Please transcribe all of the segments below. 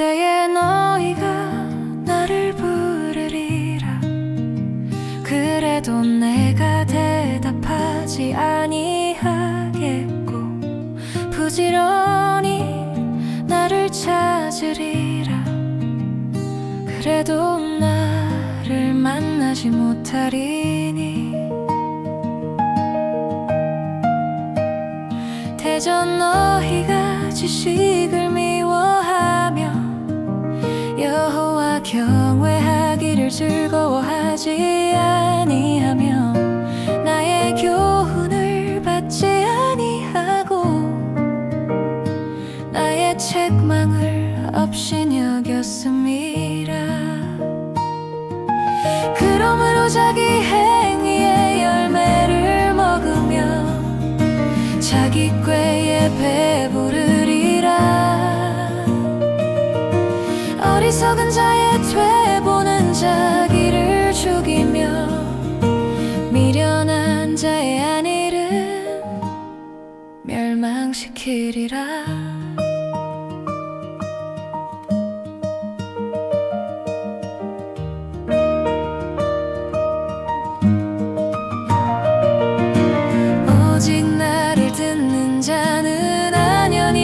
그때의 너희가 나를 부르리라. 그래도 내가 대답하지 아니하겠고 부지런히 나를 찾으리라. 그래도 나를 만나지 못하리니. 대전 너희가 지식을 믿 경외하기를 즐거워하지 아니하며 나의 교훈을 받지 아니하고 나의 책망을 없인 여겼음이라 그러므로 자기 행위의 열매를 먹으며 자기 꾀에 배부 어리석은 자의 되보는 자기를 죽이며 미련한 자의 안일은 멸망시키리라.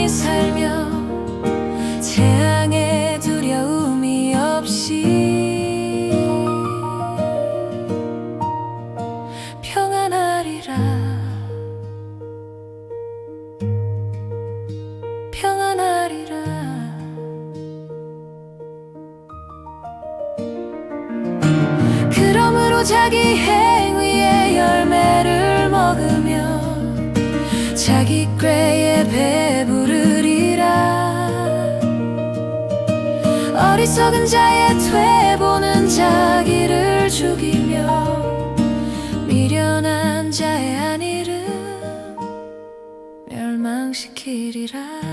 살며 자기 행위의 열매를 먹으며 자기 꾀에 배부르리라. 어리석은 자의 되보는 자기를 죽이며 미련한 자의 안일은 멸망시키리라